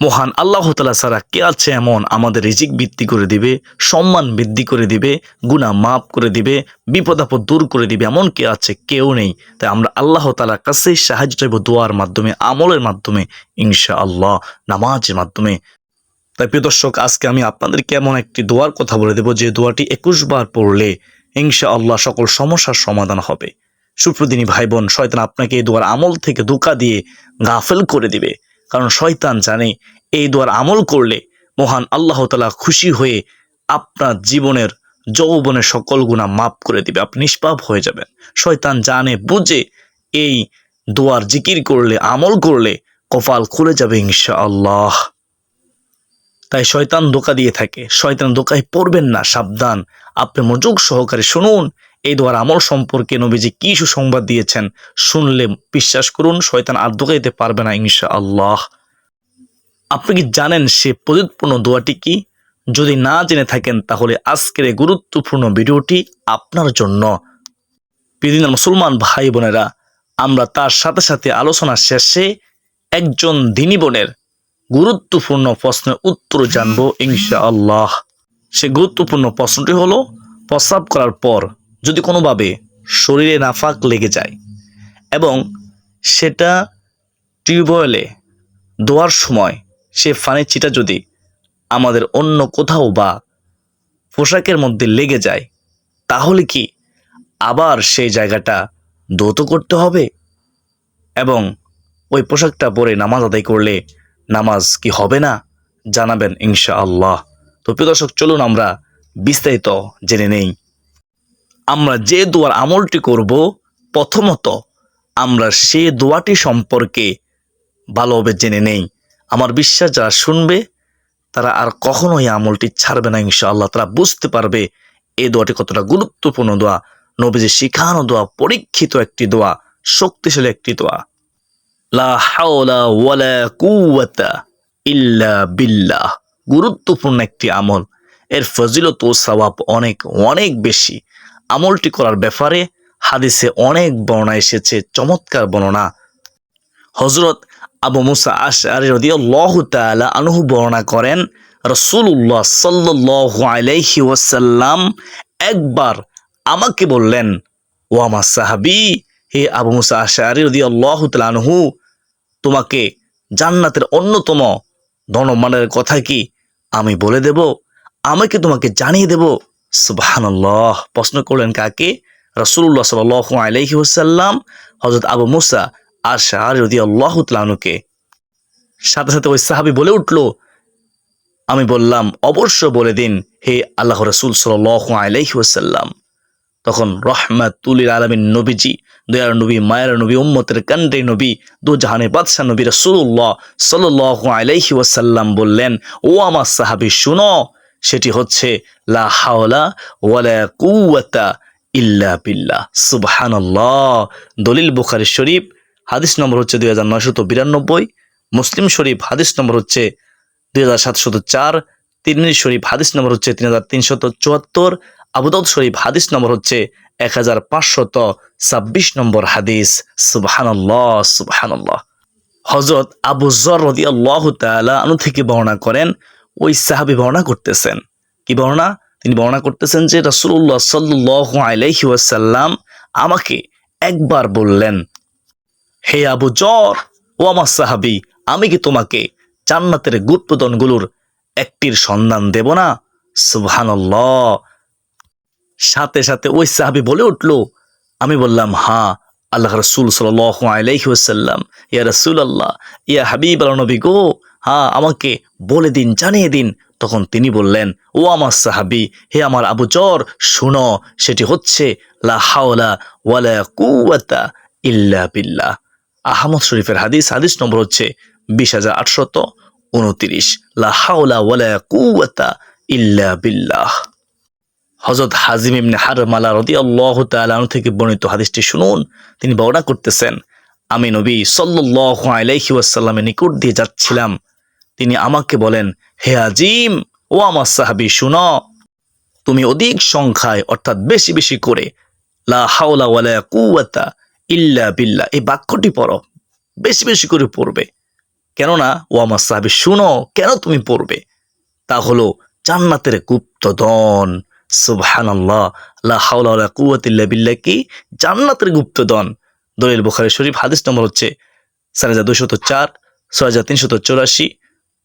মহান আল্লাহ তালা ছাড়া কে আছে এমন? আমাদের রিজিক বৃদ্ধি করে দিবে, সম্মান বৃদ্ধি করে দিবে গুণা মাফ করে দিবে, বিপদ আপদ দূর করে দিবে, এমন কে আছে? কেউ নেই। তাই আমরা আল্লাহ তালার কাছেই সাহায্য চাইব দোয়ার মাধ্যমে, আমলের মাধ্যমে ইনশা আল্লাহ নামাজের মাধ্যমে। তাই প্রিয় দর্শক, আজকে আমি আপনাদেরকে এমন একটি দোয়ার কথা বলে দেব, যে দোয়াটি একুশ বার পড়লে ইনশা আল্লাহ সকল সমস্যার সমাধান হবে। সুপ্রদিনী ভাই বোন শয়তান আপনাকে এই দোয়ার আমল থেকে ধোকা দিয়ে গাফেল করে দিবে। কারণ শয়তান জানে এই দোয়ার আমল করলে মহান আল্লাহ তালা খুশি হয়ে আপনার জীবনের, যৌবনের সকল গুণা মাফ করে দিবে। আপনি নিষ্পাপ হয়ে যাবেন। শয়তান জানে, বুঝে এই দোয়ার জিকির করলে, আমল করলে কপাল খুলে যাবে ইনশা আল্লাহ তাই শয়তান দোকা দিয়ে থাকে। শয়তান দোকায় পড়বেন না, সাবধান। আপনি মনোযোগ সহকারে শুনুন। এই দোয়ার আমল সম্পর্কে নবীজি কি সুসংবাদ দিয়েছেন শুনলে বিশ্বাস করুন, শয়তান আর ধোকাইতে পারবে না ইনশা আল্লাহ আপনি কি জানেন সে প্রযুৎপূর্ণ দোয়াটি কি? যদি না জেনে থাকেন তাহলে আজকের এই গুরুত্বপূর্ণ ভিডিওটি আপনার জন্য। বিভিন্ন মুসলমান ভাই বোনেরা, আমরা তার সাথে সাথে আলোচনা শেষে একজন দিনী বোনের গুরুত্বপূর্ণ প্রশ্নের উত্তর জানব ইনশা আল্লাহ সে গুরুত্বপূর্ণ প্রশ্নটি হলো, প্রস্রাব করার পর যদি কোনোভাবে শরীরে নাফাক লেগে যায় এবং সেটা টিউবওয়েলে দোয়ার সময় সে ফানের চিটা যদি আমাদের অন্য কোথাও বা পোশাকের মধ্যে লেগে যায়, তাহলে কি আবার সেই জায়গাটা দৌত করতে হবে? এবং ওই পোশাকটা পরে নামাজ আদায় করলে নামাজ কি হবে না? জানাবেন ইনশা আল্লাহ তো প্রিয় দর্শক, চলুন আমরা বিস্তারিত জেনে নেই। আমরা যে দোয়ার আমলটি করব, প্রথমত আমরা সে দোয়াটি সম্পর্কে ভালোভাবে জেনে নেই। আমার বিশ্বাস, যারা শুনবে, তারা আর কখনোই আমলটি ছাড়বে না, ইনশাআল্লাহ। তারা বুঝতে পারবে এই দোয়াটি কতটা গুরুত্বপূর্ণ দোয়া। নবীজি শিখানো দোয়া, পরীক্ষিত একটি দোয়া, শক্তিশালী একটি দোয়া। লা ইল্লা বিল্লাহ। গুরুত্বপূর্ণ একটি আমল। এর ফজিলত ও সওয়াব অনেক অনেক বেশি। আমলটি করার ব্যাপারে হাদিসে অনেক বর্ণনা এসেছে, চমৎকার বর্ণনা। হজরত আবু মুসা আশআরি রাদিয়াল্লাহু তাআলা আনহু বর্ণনা করেন আলাইহি ওয়াসাল্লাম একবার আমাকে বললেন, ও আমার সাহাবী, হে আবু মুসা আশআরি রাদিয়াল্লাহু আনহু, তোমাকে জান্নাতের অন্যতম ধনমানের কথা কি আমি বলে দেব? আমাকে তোমাকে জানিয়ে দেব? সুবহানাল্লাহ। প্রশ্ন করলেন কাকে? রাসূলুল্লাহ সাল্লাল্লাহু আলাইহি ওয়াসাল্লাম, হযরত আবু মুসা আশআরি রাদিয়াল্লাহু তাআলা আনহুকে। সাথে সাথে ওই সাহাবী বলে উঠল, আমি বললাম, অবশ্য বলে দিন, হে আল্লাহ রসুল সাল্লাল্লাহু আলাইহি ওয়াসাল্লাম। তখন রহমাতুলিল আলমিন নবীজি, দয়ার নবী, মায়ের নবী, উম্মতের কান্ডে নবী, দু জাহানের বাদশাহ নবী রসুল্লাহ সাল্লাহ আলাইহি ওয়াসাল্লাম বললেন, ও আমার সাহাবি, শুনো সেটি হচ্ছে, লা হাওলা ওয়ালা কুওয়াতা ইল্লা বিল্লাহ। সুবহানাল্লাহ। দলিল বুখারী শরীফ, হাদিস নম্বর হচ্ছে দুই হাজার নয়শত বিরানব্বই। মুসলিম শরীফ, হাদিস নম্বর হচ্ছে দুই হাজার সাতশত চার। তিরমিজি শরীফ, হাদিস নম্বর হচ্ছে তিন হাজার তিনশত চুয়াত্তর। আবুদাউদ শরীফ, হাদিস নম্বর হচ্ছে এক হাজার পাঁচশত ছাব্বিশ নম্বর হাদিস। সুবহানাল্লাহ সুবহানাল্লাহ। হজরত আবু জর রদি আল্লাহ তালা আনু থেকে বর্ণনা করেন ওই সাহাবি বর্ণনা করতেছেন। কি বর্ণনা? তিনি বর্ণনা করতেছেন যে রাসূলুল্লাহ সাল্লাল্লাহু আলাইহি ওয়াসাল্লাম আমাকে একবার বললেন, হে আবু জর, ও আমার সাহাবি, আমি কি তোমাকে জান্নাতের গুপ্তদনগুলোর একটির সন্ধান দেব না? সুবহানাল্লাহ। সাথে সাথে ওই সাহাবি বলে উঠল, আমি বললাম, হা, আল্লাহ রসুল সাল আলাইহি ওয়াসাল্লাম, ইয়া রসুল আল্লাহ ইয়া হাবিব আল নবী গো হ্যাঁ আমাকে বলে দিন, জানিয়ে দিন। তখন তিনি বললেন, ও আমার সাহাবি, হে আমার আবু জর, শুনো, সেটি হচ্ছে ওয়ালা ইল্লা বিল্লাহ। আহমদ শরীফের হাদিস হাদিস নম্বর হচ্ছে বিশ হাজার আটশত উনত্রিশ। লা হাওলা ওয়ালা কুওয়াতা ইল্লা বিল্লাহ। হজরত হাজিম ইবনে হারমালা রদি আল্লাহ তালু থেকে বর্ণিত হাদিসটি শুনুন। তিনি বর্ণনা করতেছেন, আমি নবী সাল্লাহ আলাইহি ওয়াসাল্লামের নিকট দিয়ে যাচ্ছিলাম তিনি আমাকে বলেন, হে আজিম, ও আমার সাহাবি, শুন। তুমি অধিক সংখ্যায়, অর্থাৎ বেশি বেশি করে, লা হাওলা কুওয়াতা ইল্লা বিল্লাহ, এই বাক্যটি পড়ো। বেশি বেশি করে পড়বে। কেননা, ও আমার সাহাবি, শুনো, কেন তুমি পড়বে? তা হলো, জান্নাতের গুপ্তধন সুবহানাল্লাহ, লা হাওলা ওয়ালা ইল্লা কি? জান্নাতের গুপ্তধন দলিল বুখারী শরীফ, হাদিস নম্বর হচ্ছে হাজার দুশত চার ছয় হাজার তিনশত চৌরাশি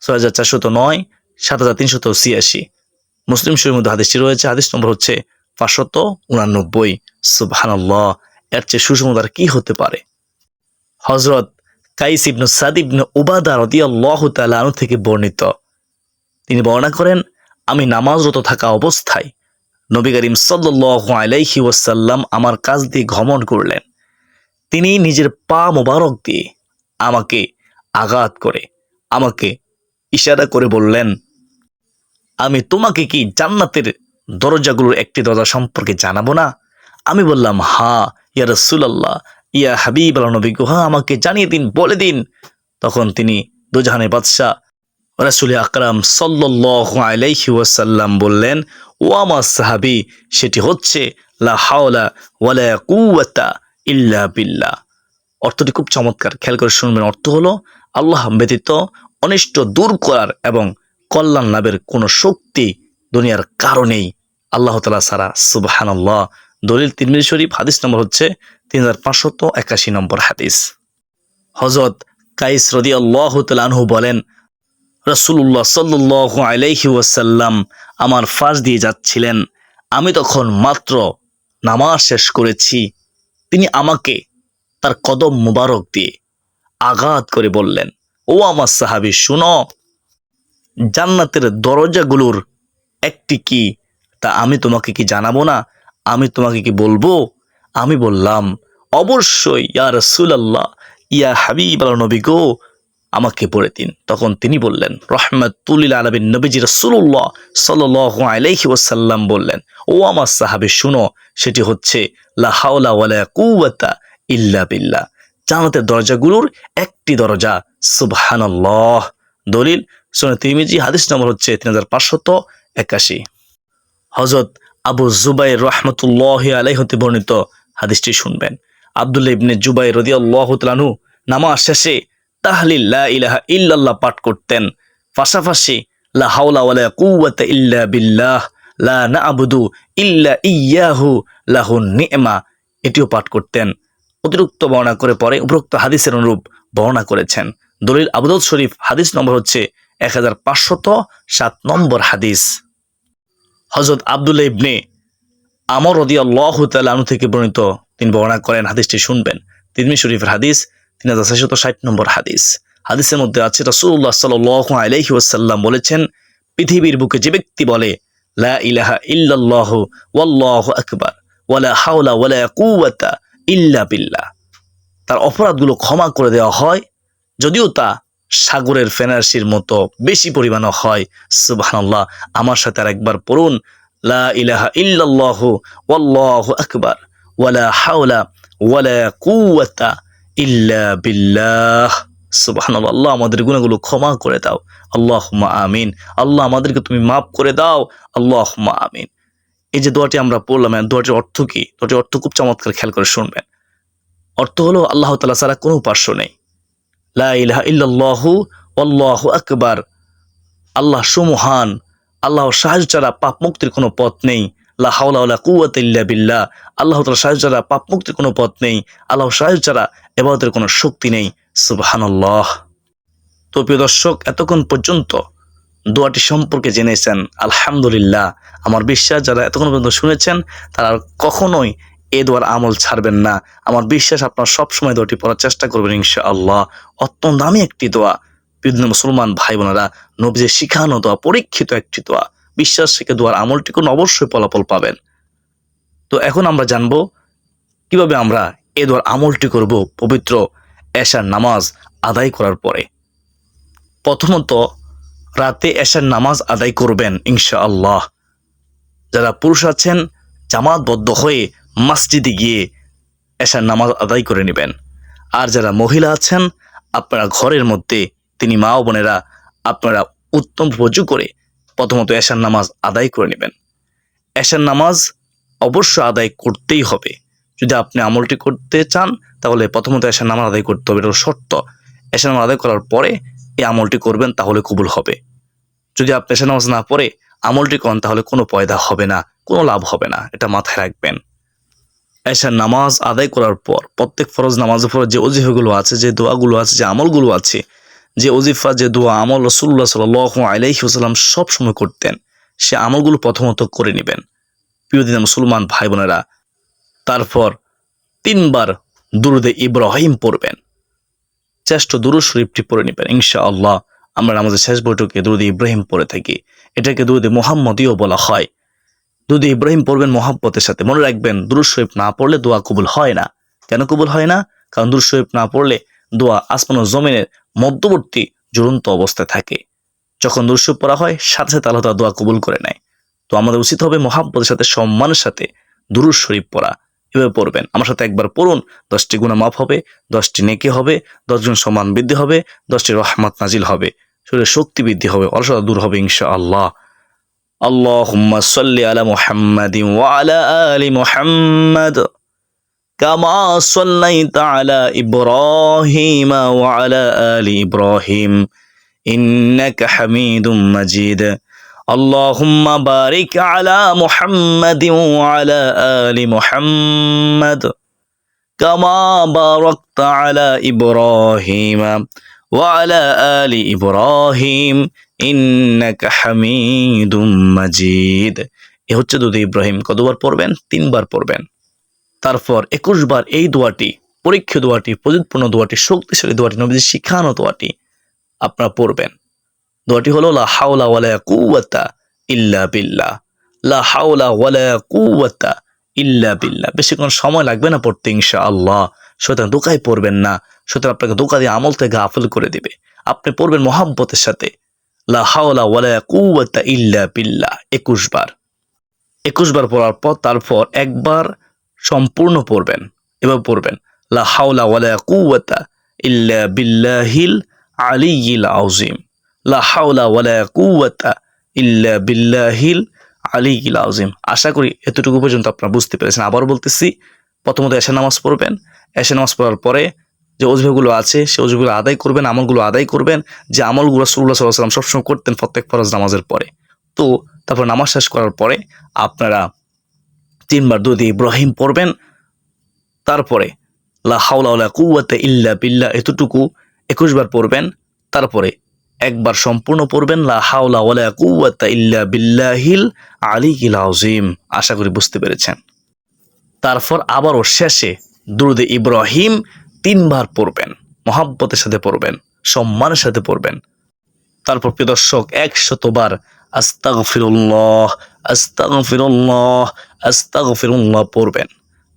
ছয় হাজার চারশত নয়, সাত হাজার তিনশত ছিয়াশি। মুসলিম শরীর মধ্যে হাদিসটি রয়েছে, হাদিস নম্বর হচ্ছে পাঁচশত উনানব্বই। সুবহানাল্লাহ, এর চেয়ে আর কি হতে পারে? হজরত কাইস ইবনু সাদ ইবনু উবাদা রদিয়াল্লাহু আনহু থেকে বর্ণিত। তিনি বর্ণনা করেন, আমি নামাজরত থাকা অবস্থায় নবী করিম সাল্লাল্লাহু আলাইহি ওয়াসাল্লাম আমার কাছ দিয়ে গমন করলেন। তিনি নিজের পা মোবারক দিয়ে আমাকে আঘাত করে, আমাকে ইশারা করে বললেন আমি তোমাকে কি জান্নাতের দরজাগুলোর একটি দরজা সম্পর্কে জানাব না? আমি বললাম হা ইয়া রসুলাল্লাহ ইয়া হাবিব আল্লাহ নবী গো, হ্যাঁ আমাকে জানিয়ে দিন বলে দিন। তখন তিনি দুজাহানের বাদশাহ রাসুল আকরাম ওয়াসাল্লাম বললেন ও আমার সাহাবি সেটি হচ্ছে ইল্লা অর্থটি খুব চমৎকার। খেয়াল করে শুনবেন অর্থ হলো আল্লাহ ব্যতীত অনিষ্ট দূর করার এবং কল্যাণ লাভের কোনো শক্তি দুনিয়ার কারণেই আল্লাহ তালা সারা সুবাহান আল্লাহ দলিল তিরমির শরীফ, হাদিস নম্বর হচ্ছে তিন হাজার পাঁচশত একাশি নম্বর হাদিস। হজরত কাইস রদি আল্লাহ আনহু বলেন রসুল্লাহ সাল্লাহ আলাইহি ওয়াসাল্লাম আমার ফাঁস দিয়ে যাচ্ছিলেন। আমি তখন মাত্র নামাজ শেষ করেছি। তিনি আমাকে তার কদম মুবারক দিয়ে আঘাত করে বললেন। ও আমার সাহাবি, শুনো। জান্নাতের দরজাগুলোর একটি কি, তা আমি তোমাকে কি জানাব না? আমি তোমাকে কি বলব? আমি বললাম, অবশ্যই, ইয়া রসুলাল্লাহ, ইয়া হাবিব আল নবী গো, আমাকে পড়ে দিন। তখন তিনি বললেন রহমতুল্লিল আলবিন নবীজি রসুল্লাহ সাল আলাইহি ওসাল্লাম বললেন, ও আমার সাহাবি, শুনো, সেটি হচ্ছে, লা হাওলা ওয়ালা কুওয়াতা ইল্লা বিল্লাহ। জান্নাতের দরজাগুলোর একটি দরজা। সুবহানাল্লাহ। দলিল সুনে তিরমিজি, হাদিস নম্বর হচ্ছে তিন হাজার পাঁচশত একাশি। হজরত আবু জুবাই রহমতুল্লাহ আলাই হতে বর্ণিত হাদিসটি শুনবেন। আবদুল্লাহ ইবনে জুবাই রদি আল্লাহ তালু নামাজ শেষে তাহলিল লা ইলাহা ইল্লাল্লাহ পাঠ করতেন। পাশাপাশি, লা হাওলা ওয়ালা ইল্লা বিল্লাহ, লা না'বুদু ইল্লা ইয়াহু লাহু নি'মা, এটিও পাঠ করতেন। অতিরিক্ত বর্ণনা করে পরে উপরোক্ত হাদিসের অনুরূপ বর্ণনা করেছেন। দলিল আবুদউদ শরীফ, হাদিস নম্বর হচ্ছে এক হাজার পাঁচশত সাত নম্বর হাদিস। হজরত আবদুল্লাহ ইবনে আমর রদি তালু থেকে বর্ণিত তিনি বর্ণনা করেন, হাদিসটি শুনবেন। তিরমি শরীফের হাদিস তিন হাজার ছয়শত ষাট নম্বর হাদিস। হাদিসের মধ্যে আছে রাসুল্লাহ সাল আলহি ওয়াসাল্লাম বলেছেন, পৃথিবীর বুকে যে ব্যক্তি বলে, লা ইলাহা ইল্লাল্লাহ ওয়াল্লাহু আকবার ওয়ালা হাওলা ওয়ালা কুওয়াতা ইল্লা বিল্লাহ। তার অপরাধগুলো ক্ষমা করে দেওয়া হয়, যদিও তা সাগরের ফেনার্সির মতো বেশি পরিমাণও হয়। সুবহানাল্লাহ, আমার সাথে আর একবার পড়ুন। লা ইলাহা ইল্লাল্লাহ ওয়ালা ইল্লা আল্লাহ আমাদের গুণাগুলো ক্ষমা করে দাও। আল্লাহুম্মা আমিন। আল্লাহ আমাদেরকে তুমি মাফ করে দাও। আল্লাহুম্মা আমিন। এই যে দোয়াটি আমরা পড়লাম এই দোয়াটির অর্থ কি? দোয়াটির অর্থ খুব চমৎকার, খেয়াল করে শুনবেন। অর্থ হলো আল্লাহ তালা ছাড়া কোনো উপাস্য নেই। লা ইলাহা ইল্লাল্লাহু আল্লাহু আকবার। আল্লাহ সুমহান। আল্লাহ সাহায্য ছাড়া পাপ মুক্তির কোনো পথ নেই। লা হাওলা কুওয়াতা ইল্লা বিল্লাহ। আল্লাহ তাআলা সাহায্য ছাড়া পাপ মুক্তির কোনো পথ নেই। আল্লাহ সাহায্য ছাড়া এবাদতের কোনো শক্তি নেই। সুবহানাল্লাহ। তো প্রিয় দর্শক, এতক্ষণ পর্যন্ত দোয়াটি সম্পর্কে জেনেছেন, আলহামদুলিল্লাহ। আমার বিশ্বাস, যারা এতক্ষণ পর্যন্ত শুনেছেন, তারা কখনোই এ দোয়ার আমল ছাড়বেন না। আমার বিশ্বাস, আপনার সবসময় দোয়াটি পড়ার চেষ্টা করবেন ইনশা আল্লাহ অত্যন্ত দামি একটি দোয়া। বিভিন্ন মুসলমান ভাই বোনেরা নবীজের শিখানো দোয়া, পরীক্ষিত একটি দোয়া। বিশ্বাস থেকে দোয়ার আমলটি কোনো অবশ্যই ফলাফল পাবেন। তো এখন আমরা জানব কীভাবে আমরা এ দোয়ার আমলটি করব পবিত্র এশার নামাজ আদায় করার পরে। প্রথমত রাতে এশার নামাজ আদায় করবেন ইনশা আল্লাহ যারা পুরুষ আছেন, জামাতবদ্ধ হয়ে মসজিদে গিয়ে এশার নামাজ আদায় করে নেবেন। আর যারা মহিলা আছেন, আপনারা ঘরের মধ্যে, তিনি মা বোনেরা, আপনারা উত্তম রজু করে প্রথমত এশার নামাজ আদায় করে নেবেন। এশার নামাজ অবশ্য আদায় করতেই হবে। যদি আপনি আমলটি করতে চান, তাহলে প্রথমত এশার নামাজ আদায় করতে হবে, এটা শর্ত। এশার নামাজ আদায় করার পরে এই আমলটি করবেন, তাহলে কবুল হবে। যদি আপনি এসে নামাজ না পড়ে আমলটি করেন, তাহলে কোনো পয়দা হবে না, কোনো লাভ হবে না, এটা মাথায় রাখবেন। এসার নামাজ আদায় করার পর, প্রত্যেক ফরজ নামাজের পর যে অজিফাগুলো আছে, যে দোয়াগুলো আছে, যে আমলগুলো আছে, যে অজিফা যে দোয়া, আমল রসুল্লাহ সাল আলাইসাল্লাম সব সময় করতেন, সে আমলগুলো প্রথমত করে নেবেন। প্রিয় দিন মুসলমান ভাই বোনেরা তারপর তিনবার দুরুদে ইব্রাহিম পড়বেন। চেষ্ট দুরুদ শরীফটি পড়ে নেবেন ইনশা আল্লাহ আমরা আমাদের শেষ বৈঠকে দুরুদে ইব্রাহিম পড়ে থাকি। এটাকে দুরুদে মোহাম্মদীয় বলা হয়। দুরুদে ইব্রাহিম পড়বেন মোহাম্মতের সাথে। মনে রাখবেন, দুরুদ শরীফ না পড়লে দোয়া কবুল হয় না। কেন কবুল হয় না? কারণ দুরু শরীফ না পড়লে দোয়া আসমান জমিনের মধ্যবর্তী জ্বলন্ত অবস্থায় থাকে। যখন দুরুদ শরীফ পড়া হয়, সাথে সাথে আল্লাহ দোয়া কবুল করে নেয়। তো আমাদের উচিত হবে মোহাম্মতের সাথে, সম্মানের সাথে দুরুদ শরীফ পড়া। এভাবে পড়বেন আমার সাথে একবার পড়ুন দশটি গুণা মাফ হবে দশটি নেকি হবে দশজন সম্মান বৃদ্ধি হবে দশটি রহমত নাজিল হবে শরীরে শক্তি বৃদ্ধি হবে অলসতা দূর হবে ইনশা আল্লাহ اللهم صل على محمد وعلى آل محمد كما صليت على إبراهيم وعلى آل إبراهيم إنك حميد مجيد اللهم بارك على محمد وعلى آل محمد كما باركت على إبراهيم وعلى آل إبراهيم ইন্নাকা হামিদুম মাজিদ এ হচ্ছে দুধ ইব্রাহিম কতবার পড়বেন তিনবার পড়বেন তারপর একুশ বার এই দোয়াটি পরীক্ষা দোয়াটি প্রযুৎপূর্ণ দোয়াটি শক্তিশালী দোয়াটি নবীজি শিখানো দোয়াটি আপনারা পড়বেন দোয়াটি হলো, লা হাওলা ওয়ালা কুওয়াতা ইল্লা বিল্লাহ। লা হাওলা ওয়ালা কুওয়াতা ইল্লা বিল্লাহ। বেশিক্ষণ সময় লাগবে না পড়তে ইনশা আল্লাহ সুতরাং দোকায় পড়বেন না। সুতরাং আপনাকে দোকা দিয়ে আমল থেকে গাফল করে দিবে। আপনি পড়বেন মহাব্বতের সাথে। লা হাওলা ওয়ালা কুওয়াতা ইল্লা বিল্লাহ। একুশ বার। একুশ বার পড়ার পর তারপর একবার সম্পূর্ণ পড়বেন। এবার পড়বেন। লা হাওলা ওয়ালা কুওয়াতা ইল্লা বিল্লাহিল আলিয়িল আউজিম লা আশা করি এতটুকু পর্যন্ত আপনারা বুঝতে পেরেছেন। আবার বলতেছি, প্রথমত এশা নামাজ পড়বেন। এশা নামাজ পড়ার পরে যে অজুগুলো আছে, সে অজুগুলো আদায় করবেন, আমলগুলো আদায় করবেন। যে আমলগুলো রসুল্লাহ সাল্লাম সবসময় করতেন প্রত্যেক ফরজ নামাজের পরে। তো তারপর নামাজ শেষ করার পরে আপনারা তিনবার দুধ ইব্রাহিম পড়বেন। তারপরে লা হাওলা কুয়াতে ইল্লা বিল্লা এতটুকু একুশবার পড়বেন। তারপরে একবার সম্পূর্ণ পড়বেন, লা হাওলা ওয়ালা কুওয়াতা ইল্লা বিল্লাহিল আলিয়িল আযীম। আশা করি বুঝতে পেরেছেন। তারপর আবারও শেষে দুরুদে ইব্রাহিম তিনবার পড়বেন, মহাব্বতের সাথে পড়বেন, সম্মানের সাথে পড়বেন। তারপর প্রিয় দর্শক, একশতবার আস্তাগ ফিরুল্লাহ আস্তাগ ফিরুল্লাহ আস্তাগ ফিরুল্লাহ পড়বেন।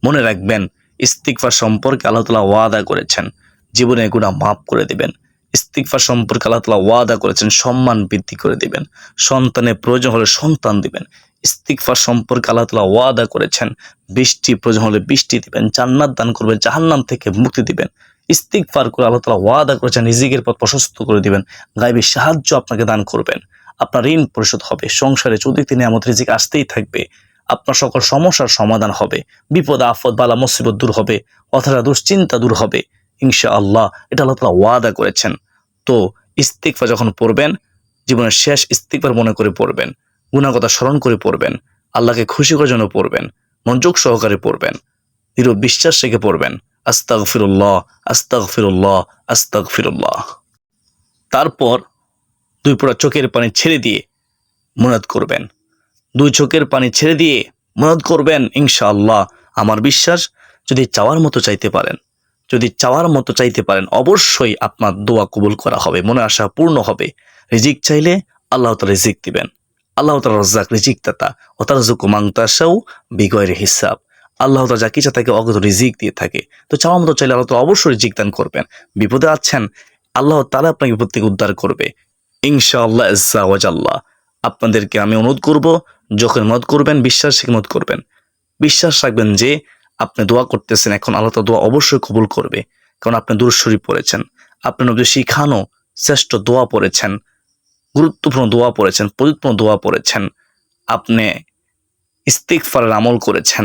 মনে রাখবেন ইস্তিকফার সম্পর্কে আল্লাহ তালা ওয়াদা করেছেন। জীবনে গুণা মাফ করে দিবেন। ইস্তিকফার সম্পর্কে আল্লাহ তালা ওয়াদা করেছেন, সম্মান বৃদ্ধি করে দিবেন। সন্তানের প্রয়োজন হলে সন্তান দিবেন। ইস্তিকফার সম্পর্কে আল্লাহ তালা ওয়াদা করেছেন বৃষ্টি প্রয়োজন হলে বৃষ্টি দিবেন, জান্নাত দান করবেন, জাহান্নাম থেকে মুক্তি দিবেন। ইস্তিকফার করে আল্লাহ তালা ওয়াদা করেছেন, রিজিকের পথ প্রশস্ত করে দিবেন গাইবী সাহায্য আপনাকে দান করবেন। আপনার ঋণ পরিশোধ হবে, সংসারে চৌদিক নিয়ামত, রিজিক আসতেই থাকবে। আপনার সকল সমস্যার সমাধান হবে, বিপদ আফদ বালা, মুসিবত দূর হবে অথবা দুশ্চিন্তা দূর হবে। ইনশা আল্লাহ এটা আল্লাহ তালা ওয়াদা করেছেন। তো ইস্তিকফা যখন পড়বেন, জীবনের শেষ ইস্তিকবার মনে করে পড়বেন গুণাগতা স্মরণ করে পড়বেন, আল্লাহকে খুশি করার জন্য পড়বেন, মনোযোগ সহকারে পড়বেন, দৃঢ় বিশ্বাস রেখে পড়বেন আস্তাক ফিরুল্লাহ আস্তাক ফিরুল্লাহ আস্তাক ফিরুল্লাহ তারপর দুই পোড়া চোখের পানি ছেড়ে দিয়ে মনাদ করবেন। দুই চোখের পানি ছেড়ে দিয়ে মনাদ করবেন, ইনশাআল্লাহ। আমার বিশ্বাস, যদি চাওয়ার মতো চাইতে পারেন যদি চাওয়ার মতো চাইতে পারেন, অবশ্যই আপনার দোয়া কবুল করা হবে, মনে আশা পূর্ণ হবে। রিজিক চাইলে আল্লাহ তালা রিজিক দিবেন। আল্লাহ তালা রাজ্জাক রিজিক দাতা ও তার জুকু মাংতাসাও বিগয়ের হিসাব। আল্লাহ তালা যা কিছু তাকে অগত রিজিক দিয়ে থাকে, তো চাওয়ার মতো চাইলে আল্লাহ তালা অবশ্যই রিজিক দান করবেন। বিপদে আছেন, আল্লাহ তালা আপনাকে বিপদ থেকে উদ্ধার করবে। ইনশাআল্লাহ আল্লাহ আপনাদেরকে আমি অনুরোধ করব, যখন মত করবেন, বিশ্বাস মত করবেন। বিশ্বাস রাখবেন যে আপনি দোয়া করতেছেন, এখন আল্লাহ তালা দোয়া অবশ্যই কবুল করবে। কারণ আপনি দূরস্বরী পড়েছেন। আপনি নবী শিখানো শ্রেষ্ঠ দোয়া পড়েছেন, গুরুত্বপূর্ণ দোয়া পড়েছেন প্রযুক্তপূর্ণ দোয়া পড়েছেন, আপনি ইস্তিকফারের আমল করেছেন,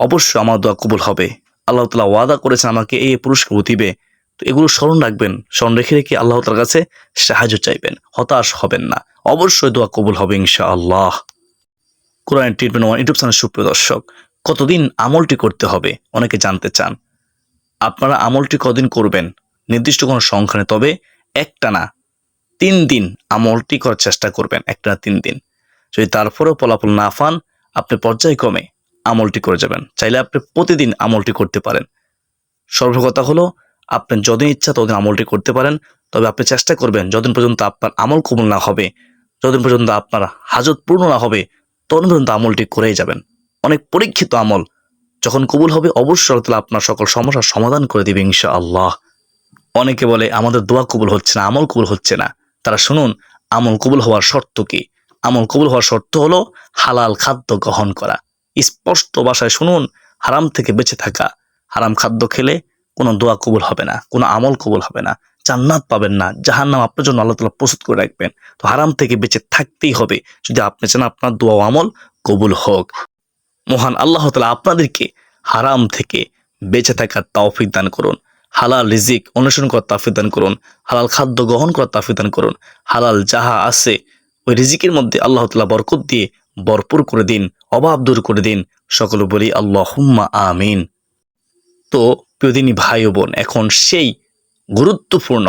অবশ্যই আমার দোয়া কবুল হবে। আল্লাহ তালা ওয়াদা করেছেন আমাকে এই পুরস্কার দিবে তো এগুলো স্মরণ রাখবেন, স্মরণ রেখে রেখে আল্লাহ তার কাছে সাহায্য চাইবেন, হতাশ হবেন না। অবশ্যই দোয়া কবুল হবে ইনশাআল্লাহ। কোরআন ট্রিটমেন্ট ওয়ান ইউটিউব চ্যানেল সুপ্রিয় দর্শক কতদিন আমলটি করতে হবে? অনেকে জানতে চান। আপনারা আমলটি কদিন করবেন? নির্দিষ্ট কোনো সংখ্যা নেই, তবে একটা না, তিন দিন আমলটি করার চেষ্টা করবেন, একটা না, তিন দিন। যদি তারপরেও ফলাফল না পান, আপনি পর্যায়ক্রমে আমলটি করে যাবেন। চাইলে আপনি প্রতিদিন আমলটি করতে পারেন। সর্বকথা হলো আপনি যদিন ইচ্ছা ততদিন আমলটি করতে পারেন, তবে আপনি চেষ্টা করবেন, যতদিন পর্যন্ত আপনার আমল কবুল না হবে, যতদিন পর্যন্ত আপনার হাজত পূর্ণ না হবে, ততদিন পর্যন্ত আমলটি করেই যাবেন। অনেক পরীক্ষিত আমল। যখন কবুল হবে, অবশ্যই আল্লাহ আপনার সকল সমস্যার সমাধান করে দিবে ইনশা আল্লাহ অনেকে বলে, আমাদের দোয়া কবুল হচ্ছে না, আমল কবুল হচ্ছে না। তারা শুনুন, আমল কবুল হওয়ার শর্ত কি? আমল কবুল হওয়ার শর্ত হলো হালাল খাদ্য গ্রহণ করা। স্পষ্ট ভাষায় শুনুন, হারাম থেকে বেঁচে থাকা। হারাম খাদ্য খেলে কোনো দোয়া কবুল হবে না, কোনো আমল কবুল হবে না। জান্নাত পাবেন না, জাহান্নাম আপনার জন্য আল্লাহ তালা প্রস্তুত করে রাখবেন। তো হারাম থেকে বেঁচে থাকতেই হবে। যদি আপনি চান আপনার দোয়া আমল কবুল হোক। মহান আল্লাহ তালা আপনাদেরকে হারাম থেকে বেঁচে থাকার তৌফিক দান করুন। হালাল রিজিক অনুসরণ করার তাফিক দান করুন। হালাল খাদ্য গ্রহণ করার তাফিক দান করুন। হালাল যাহা আছে, ওই রিজিকের মধ্যে আল্লাহ তালা বরকত দিয়ে ভরপুর করে দিন, অভাব দূর করে দিন। সকলে বলি আল্লাহ আমিন। তো প্রিয়দিনী ভাই বোন, এখন সেই গুরুত্বপূর্ণ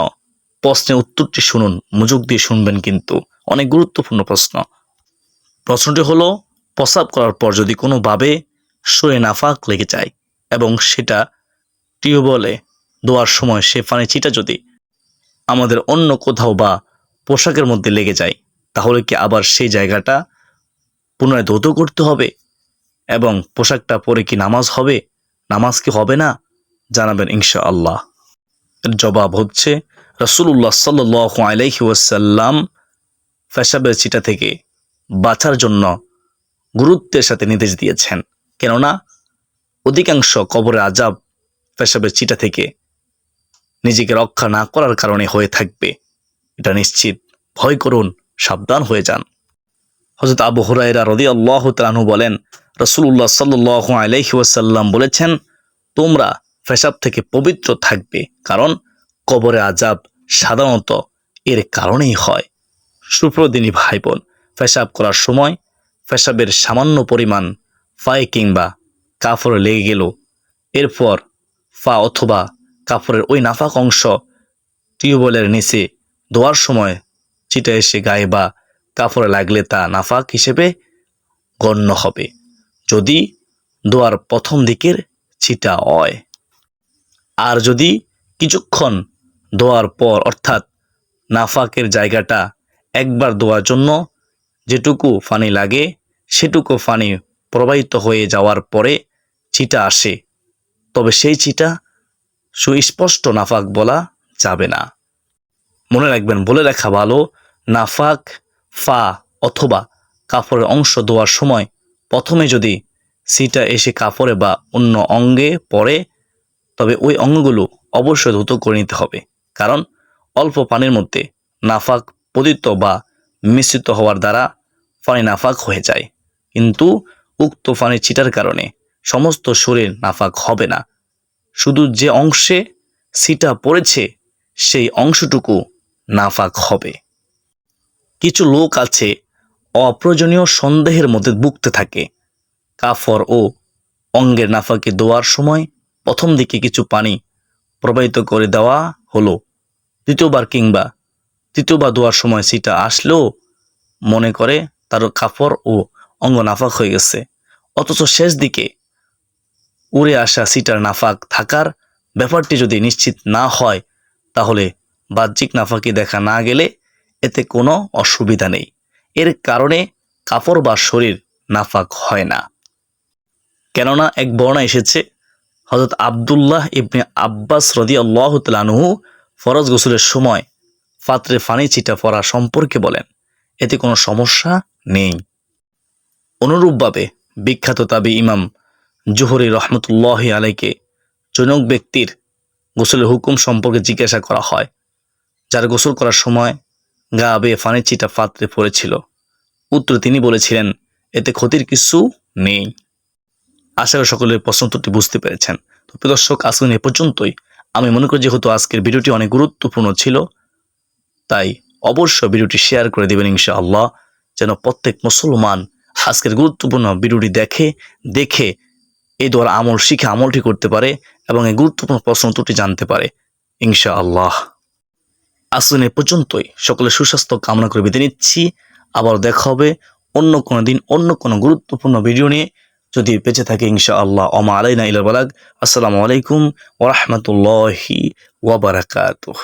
প্রশ্নের উত্তরটি শুনুন। মনোযোগ দিয়ে শুনবেন কিন্তু অনেক গুরুত্বপূর্ণ প্রশ্ন। প্রশ্নটি হলো প্রসাব করার পর যদি কোনোভাবে শরীরে নাফাক লেগে যায় এবং সেটা টিউবওয়েলে দেওয়ার সময় সে পানি চিটা যদি আমাদের অন্য কোথাও বা পোশাকের মধ্যে লেগে যায়, তাহলে কি আবার সেই জায়গাটা পুনরায় ধৌত করতে হবে? এবং পোশাকটা পরে কি নামাজ হবে? নামাজ কি হবে না? জানাবেন ইনশা আল্লাহ এর জবাব হচ্ছে রসুল্লাহ সাল্ল আলাইহি ওয়াসাল্লাম ফেসাবের চিটা থেকে বাঁচার জন্য গুরুত্বের সাথে নির্দেশ দিয়েছেন। কেননা, অধিকাংশ কবরে আজাব পেশাবের চিটা থেকে নিজেকে রক্ষা না করার কারণে হয়ে থাকবে। এটা নিশ্চিত। ভয় করুন, সাবধান হয়ে যান। হজরত আবু হুরাইরা রদি আল্লাহ তালু বলেন রসুল্লাহ সাল্লাহ আলাইহি ওয়াসাল্লাম বলেছেন, তোমরা পেশাব থেকে পবিত্র থাকবে, কারণ কবরে আজাব সাধারণত এর কারণেই হয়। সুপ্রদিনী ভাই বোন, পেশাব করার সময় পেশাবের সামান্য পরিমাণ ফায়ে কিংবা কাপড়ে লেগে গেল। এরপর ফা অথবা কাপড়ের ওই নাফাক অংশ টিউবওয়েলের নিচে ধোয়ার সময় চিটা এসে গায়ে বা কাপড়ে লাগলে তা নাফাক হিসেবে গণ্য হবে, যদি দোয়ার প্রথম দিকের ছিটা হয়। আর যদি কিছুক্ষণ দোয়ার পর অর্থাৎ নাফাকের জায়গাটা একবার দোয়ার জন্য যেটুকু ফানি লাগে, সেটুকু ফানি প্রবাহিত হয়ে যাওয়ার পরে চিটা আসে। তবে সেই চিটা সুস্পষ্ট নাফাক বলা যাবে না। মনে রাখবেন, বলে রাখা ভালো, নাফাক, ফা অথবা কাপড়ের অংশ ধোয়ার সময় প্রথমে যদি সিটা এসে কাপড়ে বা অন্য অঙ্গে পড়ে, তবে ওই অঙ্গগুলো অবশ্যই ধুত করে নিতে হবে। কারণ অল্প পানির মধ্যে নাফাক পতিত বা মিশ্রিত হওয়ার দ্বারা পানি নাফাক হয়ে যায়। কিন্তু উক্ত পানির ছিটার কারণে সমস্ত শরীর নাফাক হবে না। শুধু যে অংশে সিটা পড়েছে, সেই অংশটুকু নাফাক হবে। কিছু লোক আছে, অপ্রয়োজনীয় সন্দেহের মধ্যে ভুগতে থাকে। কাফর ও অঙ্গের নাফাকে দোয়ার সময় প্রথম দিকে কিছু পানি প্রবাহিত করে দেওয়া হলো। দ্বিতীয়বার কিংবা তৃতীয়বার দোয়ার সময় সিটা আসলেও মনে করে তার কাপড় ও অঙ্গ নাফাক হয়ে গেছে। অথচ শেষ দিকে উড়ে আসা সিটার নাফাক থাকার ব্যাপারটি যদি নিশ্চিত না হয়, তাহলে বাহ্যিক নাফাকি দেখা না গেলে এতে কোনো অসুবিধা নেই। এর কারণে কাপড় বা শরীর নাফাক হয় না। কেননা এক বর্ণা এসেছে হজরত আবদুল্লাহ ইবনে আব্বাস রদি আল্লাহ তালানহু ফরজ গোসলের সময় পাত্রে ফানি ছিটা পড়া সম্পর্কে বলেন। এতে কোনো সমস্যা নেই। অনুরূপভাবে বিখ্যাত তাবি ইমাম জুহরি রহমতুল্লাহ আলাইকে জনক ব্যক্তির গোসলের হুকুম সম্পর্কে জিজ্ঞাসা করা হয়, যার গোসল করার সময় গা বেয়ে ফানির চিটা পাত্রে পড়েছিল। উত্তরে তিনি বলেছিলেন, এতে ক্ষতির কিছু নেই। আশা করি সকলের প্রশ্ন উত্তরটি বুঝতে পেরেছেন। তো প্রিয় দর্শক আজকে এ পর্যন্তই। আমি মনে করি যেহেতু আজকের ভিডিওটি অনেক গুরুত্বপূর্ণ ছিল, তাই অবশ্য ভিডিওটি শেয়ার করে দেবেন ইনশাআল্লাহ। যেন প্রত্যেক মুসলমান আজকের গুরুত্বপূর্ণ ভিডিওটি দেখে দেখে এই দ্বারা আমল শিখে আমলটি করতে পারে এবং এই গুরুত্বপূর্ণ প্রশ্ন উত্তরটি জানতে পারে। ইনশা আল্লাহ আসলে এ পর্যন্তই। সকলে সুস্বাস্থ্য কামনা করে বিদায় নিচ্ছি। আবার দেখা হবে অন্য কোনো দিন, অন্য কোনো গুরুত্বপূর্ণ ভিডিও নিয়ে। যদি বেঁচে থাকে, ইনশাআল্লাহ, ওমা আলাইনা ইলা বালাগ। আসসালামু আলাইকুম ওরহমতুল্লাহি ওয়াবারাকাতুহ